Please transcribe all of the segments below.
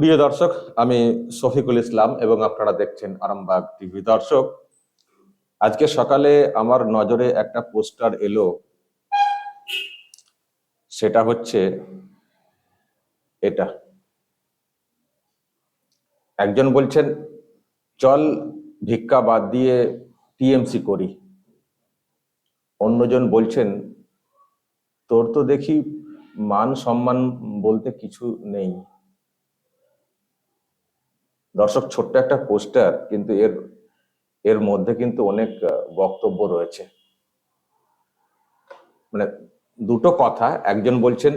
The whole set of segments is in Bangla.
প্রিয় দর্শক, আমি শফিকুল ইসলাম এবং আপনারা দেখছেন আরামবাগ টিভি। দর্শক, আজকে সকালে আমার নজরে একটা পোস্টার এলো। সেটা হচ্ছে এটা। একজন বলছেন, চল ভিক্ষা বাদ দিয়ে টিএমসি করি। অন্যজন বলছেন, তোর তো দেখি মান সম্মান বলতে কিছু নেই। দর্শক, ছোট্ট একটা পোস্টার, কিন্তু এর এর মধ্যে কিন্তু অনেক বক্তব্য রয়েছে। মানে দুটো কথা, একজন বলছেন,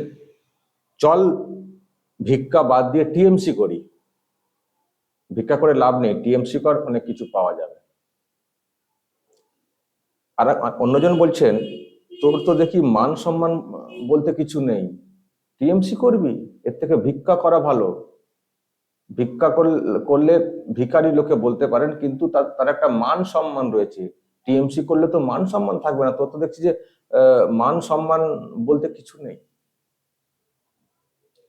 চল ভিক্ষা বাদ দিয়ে টিএমসি করি। ভিক্ষা করে লাভ নেই, টিএমসি কর অনেক কিছু পাওয়া যাবে। আর অন্যজন বলছেন, তোর তো দেখি মান সম্মান বলতে কিছু নেই। টিএমসি করবি? এর থেকে ভিক্ষা করা ভালো। ভিক্ষা করল- ভিখারি লোকে বলতে পারেন, কিন্তু তার তার একটা মান সম্মান রয়েছে। টিএমসি করলে তো মান সম্মান থাকবে না তোর তো দেখছি যে মান সম্মান বলতে কিছু নেই।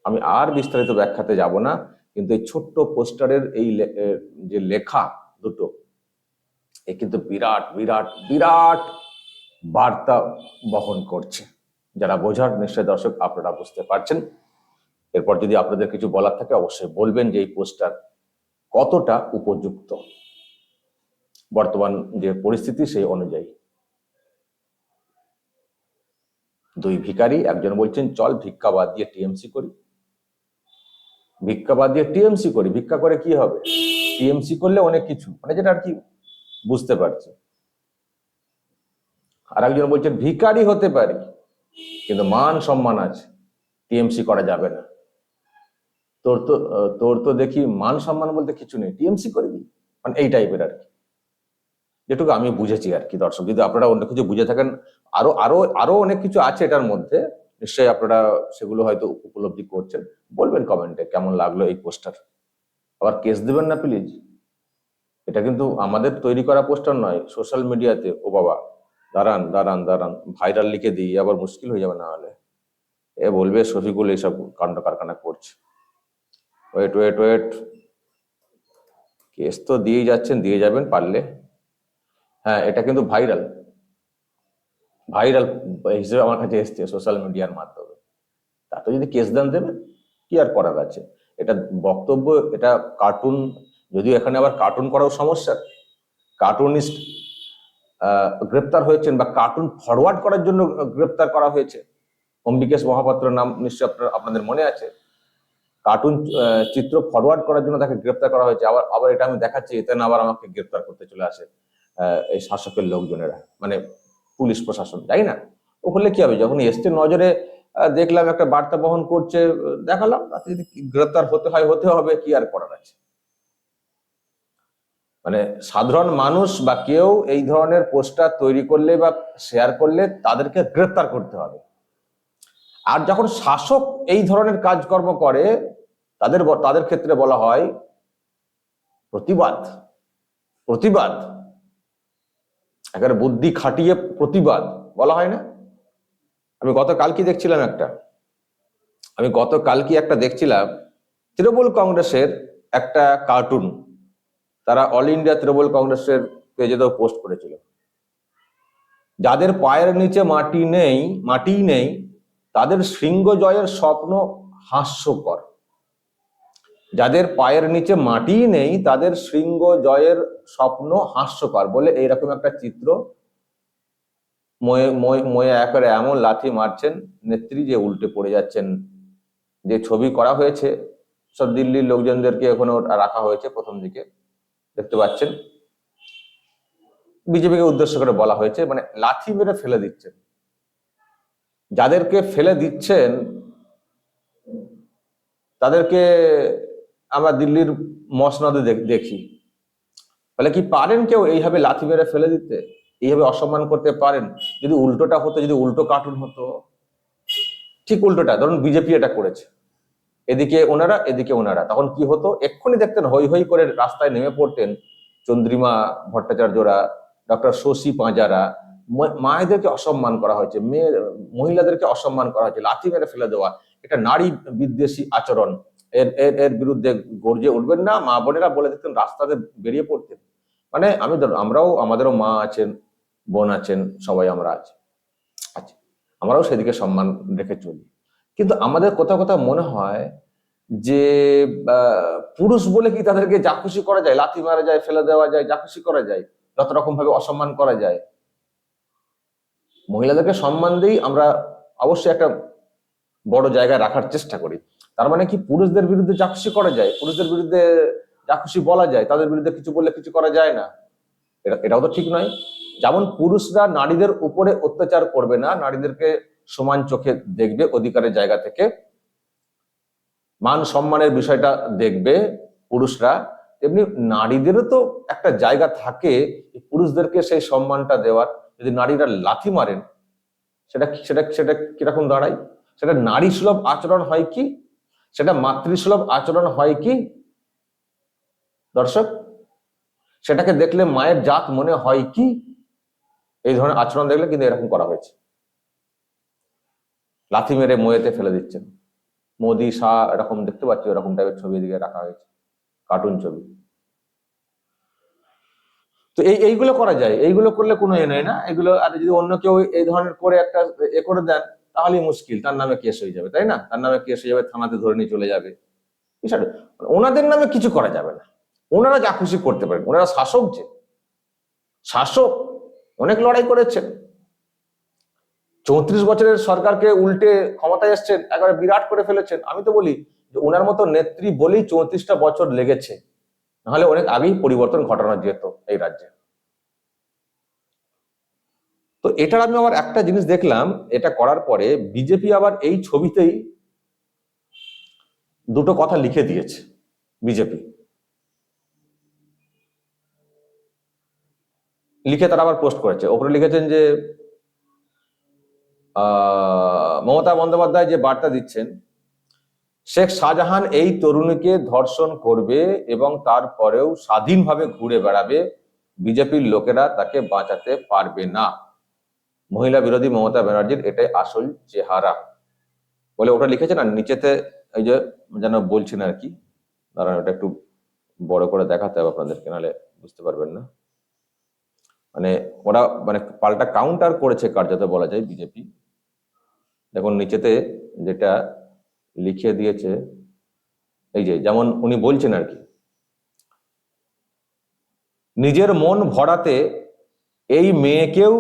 আমি আর বিস্তারিত ব্যাখ্যাতে যাব না, কিন্তু এই ছোট্ট পোস্টারের এই যে লেখা দুটো, এ কিন্তু বিরাট বিরাট বিরাট বার্তা বহন করছে। যারা বোঝার, নিশ্চয় দর্শক আপনারা বুঝতে পারছেন। এরপর যদি আপনাদের কিছু বলার থাকে, অবশ্যই বলবেন যে এই পোস্টার কতটা উপযুক্ত। বর্তমান যে পরিস্থিতি সেই অনুযায়ী। দুই ভিকারি একজন বলছেন, চল ভিক্ষা বাদ দিয়ে টিএমসি করি। ভিক্ষা বাদ দিয়ে টিএমসি করি? ভিক্ষা করে কি হবে? টিএমসি করলে অনেক কিছু। মানে যেটা আর কি বুঝতে পারছি। আর একজন বলছেন, ভিখারি হতে পারি, কিন্তু মান সম্মান আছে। টিএমসি করা যাবে না। তোর তো তোর তো দেখি মান সম্মান বলতে কিছু নেই, টিএমসি করবি? মানে এই টাইপের আর কি। যেটুকু আমি বুঝেছি আর কি দর্শক, যদি আপনারা অন্য কিছু বুঝে থাকেন, আরও আরও আরও অনেক কিছু আছে এটার মধ্যে, নিশ্চয়ই আপনারা সেগুলো হয়তো উপলব্ধি করছেন। বলবেন কমেন্টে কেমন লাগল এই পোস্টার আবার কেস দেবেন না প্লিজ এটা কিন্তু আমাদের তৈরি করা পোস্টার নয় সোশ্যাল মিডিয়াতে ও বাবা, দাঁড়ান দাঁড়ান দাঁড়ান ভাইরাল লিখে দিই, আবার মুশকিল হয়ে যাবে না হলে। এ বলবে শফিকুল এইসব কাণ্ড কারখানা করছে। ওয়েট ওয়েট ওয়েট কেস তো দিয়ে যাচ্ছেন, দিয়ে যাবেন পারলে। হ্যাঁ এটা কিন্তু ভাইরাল। ভাইরাল হিসেবে আমার কাছে এসছে সোশ্যাল মিডিয়ার মাধ্যমে। তাতে যদি কেস দান দেবেন কি আর করার আছে? এটা বক্তব্য, এটা কার্টুন, যদিও এখানে আবার কার্টুন করাও সমস্যা। কার্টুনিস্ট গ্রেপ্তার হয়েছেন বা কার্টুন ফরওয়ার্ড করার জন্য গ্রেপ্তার করা হয়েছে। অম্বিকেশ মহাপাত্র নাম নিশ্চয় আপনার, আপনাদের মনে আছে? কার্টুন চিত্র ফরওয়ার্ড করার জন্য তাকে গ্রেপ্তার করা হয়েছে। আবার আবার এটা আমি দেখাচ্ছি, এতে না আবার আমাকে গ্রেপ্তার করতে চলে আসে এই শাসকের লোকজনেরা মানে পুলিশ প্রশাসন তাই না। ও করলে কি হবে? যখন এসছে নজরে দেখলাম একটা বার্তা বহন করছে, দেখালাম, তাতে যদি গ্রেপ্তার হতে হয়, হতে হবে, কি আর করার আছে? মানে সাধারণ মানুষ বা কেউ এই ধরনের পোস্টার তৈরি করলে বা শেয়ার করলে তাদেরকে গ্রেপ্তার করতে হবে। আর যখন শাসক এই ধরনের কাজকর্ম করে তাদের তাদের ক্ষেত্রে বলা হয় প্রতিবাদ। প্রতিবাদ। একেবারে বুদ্ধি খাটিয়ে প্রতিবাদ বলা হয় না? আমি গতকাল কি দেখছিলাম একটা? আমি গতকাল কি একটা দেখছিলাম? তৃণমূল কংগ্রেসের একটা কার্টুন। তারা অল ইন্ডিয়া তৃণমূল কংগ্রেসের পেজেতেও পোস্ট করেছিল। যাদের পায়ের নিচে মাটি নেই, মাটিই নেই, তাদের শৃঙ্গ জয়ের স্বপ্ন হাস্যকর। যাদের পায়ের নিচে মাটিই নেই, তাদের শৃঙ্গ জয়ের স্বপ্ন হাস্যকর বলে এইরকম একটা চিত্র ময়ে ময়ে এমন লাথি মারছেন, নেত্রী যে উল্টে পড়ে যাচ্ছেন, যে ছবি করা হয়েছে, সব দিল্লির লোকজনদেরকে এখনও রাখা হয়েছে প্রথম দিকে, দেখতে পাচ্ছেন। বিজেপিকে উদ্দেশ্য করে বলা হয়েছে মানে লাথি মেরে ফেলে দিচ্ছেন। যাদেরকে ফেলে দিচ্ছেন, তাদেরকে আমরা দিল্লির মসনদে দেখ- তাহলে কি পারেন কেউ এইভাবে লাথি মেরে ফেলে দিতে? এইভাবে অসম্মান করতে পারেন? যদি উল্টোটা হতো, যদি উল্টো কার্টুন হতো? ঠিক উল্টোটা, ধরুন বিজেপি এটা করেছে। এদিকে ওনারা এদিকে ওনারা। তখন কি হতো? এক্ষুনি দেখতেন হই হই করে রাস্তায় নেমে পড়তেন চন্দ্রিমা ভট্টাচার্যরা, ডক্টর শশী পাঁজারা। মায়েদেরকে অসম্মান করা হয়েছে, মেয়ে, মহিলাদেরকে অসম্মান করা হয়েছে, লাথি মেরে ফেলে দেওয়া। এটা নারী বিদ্বেষী আচরণ। এর এর এর বিরুদ্ধে গর্জে উঠবেন না, মা বোনেরা বলে দিতেন রাস্তাতে বেরিয়ে পড়তেন। মানে আমি ধরুন, আমরাও, আমাদেরও মা আছেন, বোন আছেন, সবাই আমরা আছি। আচ্ছা আমরাও সেদিকে সম্মান রেখে চলি। কিন্তু আমাদের কোথাও কোথাও মনে হয় যে পুরুষ বলে কি তাদেরকে যা খুশি করা যায়, লাথি মারা যায়, ফেলে দেওয়া যায়, যা খুশি করা যায়, যত রকম ভাবে অসম্মান করা যায়, মহিলাদেরকে সম্মান দিই আমরা অবশ্যই একটা বড় জায়গায় রাখার চেষ্টা করি। তার মানে কি পুরুষদের বিরুদ্ধে যা করা যায়, পুরুষদের বিরুদ্ধে যা বলা যায়, তাদের বিরুদ্ধে কিছু বললে কিছু করা যায় না। এটা, এটাও তো ঠিক নয়। যেমন পুরুষরা নারীদের উপরে অত্যাচার করবে না, নারীদেরকে সমান চোখে দেখবে, অধিকারের জায়গা থেকে মান সম্মানের বিষয়টা দেখবে পুরুষরা। তেমনি নারীদেরও তো একটা জায়গা থাকে পুরুষদেরকে সেই সম্মানটা দেওয়ার। যদি নারীরা লাথি মারেন, সেটা সেটা সেটা কীরকম দাঁড়ায়? সেটা নারী সুলভ আচরণ হয় কি? সেটা মাতৃসুলভ আচরণ হয় কি? দর্শক, সেটাকে দেখলে মায়ের জাত মনে হয় কি? এই ধরনের আচরণ দেখলে কিন্তু এরকম করা হয়েছে। লাথি মেরে মোয়েতে ফেলে দিচ্ছেন। মোদি শাহ এরকম দেখতে পাচ্ছি, এরকম টাইপের ছবি এদিকে রাখা হয়েছে কার্টুন ছবি। তো এই, এইগুলো করা যায়। এইগুলো করলে কোনো এ নয় না। এগুলো আর যদি অন্য কেউ এই ধরনের করে একটা এ করে দেন তাহলেই মুশকিল, তার নামে কেস হয়ে যাবে, তাই না? তার নামে কেস হয়ে যাবে, থানাতে ধরে নিয়ে চলে যাবে। বিষয়টা ওনাদের নামে কিছু করা যাবে না। ওনারা যা খুশি করতে পারেন। ওনারা শাসক যে, শাসক অনেক লড়াই করেছেন। চৌত্রিশ বছরের সরকারকে উল্টে ক্ষমতায় এসছেন, একেবারে বিরাট করে ফেলেছেন। আমি তো বলি যে ওনার মতো নেত্রী বলেই চৌত্রিশটা বছর লেগেছে। নাহলে অনেক আগেই পরিবর্তন ঘটানো যেত এই রাজ্যে। তো এটার আমি আবার একটা জিনিস দেখলাম, এটা করার পরে বিজেপি আবার এই ছবিতেই দুটো কথা লিখে দিয়েছে বিজেপি। লিখে তারা আবার পোস্ট করেছে। ওপরে লিখেছেন যে মমতা বন্দ্যোপাধ্যায় যে বার্তা দিচ্ছেন, শেখ শাহজাহান এই তরুণীকে ধর্ষণ করবে এবং তারপরেও স্বাধীনভাবে ঘুরে বেড়াবে, বিজেপির লোকেরা তাকে বাঁচাতে পারবে না। মহিলা বিরোধী মমতা ব্যানার্জির এটাই আসল চেহারা। বলে ওটা লিখেছেন আর নিচেতে এই যে যেন বলছেন আর কি, দাঁড়ান, ওটা একটু বড় করে দেখাতে হবে আপনাদেরকে, নাহলে বুঝতে পারবেন না। মানে ওরা মানে পাল্টা কাউন্টার করেছে কার্যত বলা যায় বিজেপি। দেখুন, নিচেতে যেটা লিখে দিয়েছে, এই যে যেমন উনি বলছেন আর কি, নিজের মন ভরাতে এই মেয়েকেও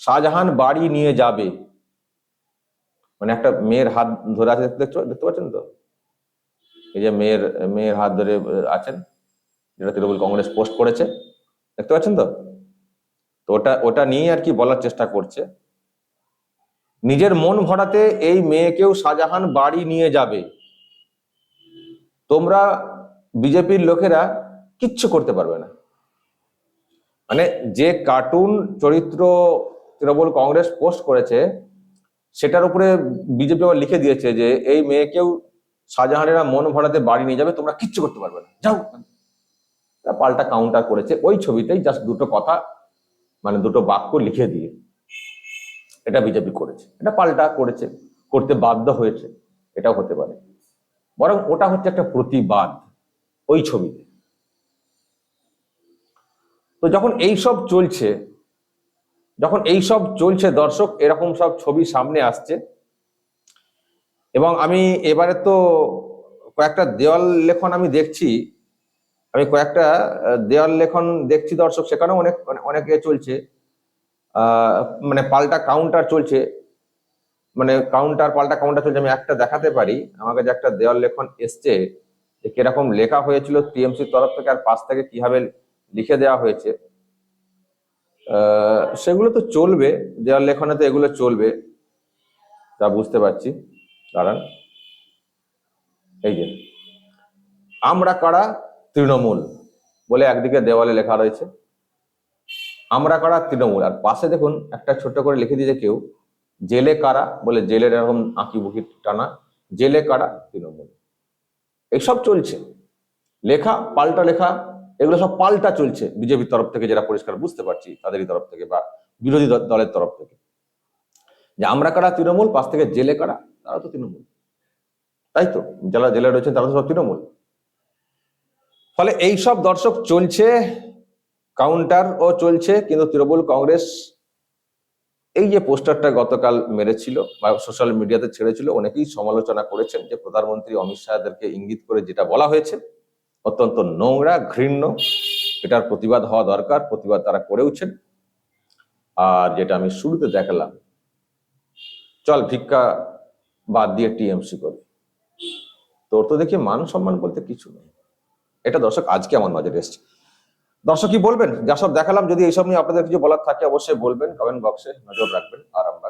শাহজাহান বাড়ি নিয়ে যাবে। মানে একটা মেয়ের হাত ধরে আছে, দেখতে পাচ্ছেন তো? এই যে মেয়ের মেয়ের হাত ধরে আছেন, যেটা তৃণমূল কংগ্রেস পোস্ট করেছে, দেখতে পাচ্ছেন তো? তো ওটা ওটা নিয়ে আর কি বলার চেষ্টা করছে। নিজের মন ভরাতে এই মেয়েকেও শাহজাহান বাড়ি নিয়ে যাবে। তোমরা বিজেপির লোকেরা কিচ্ছু করতে পারবে না। মানে যে কার্টুন চরিত্র তৃণমূল কংগ্রেস পোস্ট করেছে, সেটার উপরে বিজেপি আবার লিখে দিয়েছে যে, এই মেয়েকেও শাহজাহানেরা মন ভরাতে বাড়ি নিয়ে যাবে, তোমরা কিচ্ছু করতে পারবে না। যাও। পাল্টা কাউন্টার করেছে। ওই ছবিতেই জাস্ট দুটো কথা মানে দুটো বাক্য লিখে দিয়ে এটা বিজেপি করেছে। এটা পাল্টা করেছে, করতে বাধ্য হয়েছে, এটাও হতে পারে। বরং ওটা হচ্ছে একটা প্রতিবাদ ওই ছবিতে। তো যখন এই সব চলছে যখন এই সব চলছে দর্শক, এরকম সব ছবি সামনে আসছে। এবং আমি এবারে তো কয়েকটা দেওয়াল লেখন আমি দেখছি। আমি কয়েকটা দেওয়াল লেখন দেখছি দর্শক, সেখানেও অনেক অনেক- অনেক এ চলছে। মানে পাল্টা কাউন্টার চলছে। মানে কাউন্টার পাল্টা কাউন্টার চলছে, আমি একটা দেখাতে পারি। আমার কাছে একটা দেওয়াল লেখন এসছে যে কীরকম লেখা হয়েছিল টিএমসির তরফ থেকে আর পাশ থেকে কীভাবে লিখে দেওয়া হয়েছে। সেগুলো তো চলবে, দেওয়াল লেখনে তো এগুলো চলবে, তা বুঝতে পারছি। দাঁড়ান। এই যে, আমরা কারা? তৃণমূল, বলে একদিকে দেওয়ালে লেখা রয়েছে। আমরা কারা? তৃণমূল। আর পাশে দেখুন, একটা ছোট্ট করে লিখে দিয়েছে কেউ, জেলে কারা? বলে জেলের এরকম আঁকি বুকি টানা, জেলে কারা? তৃণমূল। এইসব চলছে। লেখা, পাল্টা লেখা এগুলো সব পাল্টা চলছে। বিজেপির তরফ থেকে যেটা পরিষ্কার বুঝতে পারছি, তাদেরই তরফ থেকে বা বিরোধী দল- দলের তরফ থেকে। যে আমরা কারা, তৃণমূল, পাশ থেকে জেলে কারা, তারা তো তৃণমূল। তাই তো? যারা জেলে রয়েছেন তারা তো সব তৃণমূল। ফলে এই সব দর্শক চলছে কাউন্টার ও চলছে, কিন্তু তৃণমূল কংগ্রেস এই যে পোস্টারটা গতকাল মেরেছিল বা সোশ্যাল মিডিয়াতে ছেড়েছিল, অনেকেই সমালোচনা করেছেন যে প্রধানমন্ত্রী অমিত শাহদেরকে ইঙ্গিত করে যেটা বলা হয়েছে অত্যন্ত নোংরা, ঘৃণ্য। এটার প্রতিবাদ হওয়া দরকার, প্রতিবাদ তারা করেওছেন আর যেটা আমি শুরুতে দেখালাম, চল ভিক্ষা বাদ দিয়ে টিএমসি করি। তোর তো দেখি মান সম্মান বলতে কিছু নেই। এটা দর্শক আজকে আমার নজরে এসছে। দর্শক কি বলবেন? যা সব দেখালাম, যদি এইসব নিয়ে আপনাদের কিছু বলার থাকে অবশ্যই বলবেন কমেন্ট বক্সে নজর রাখবেন আর আমরা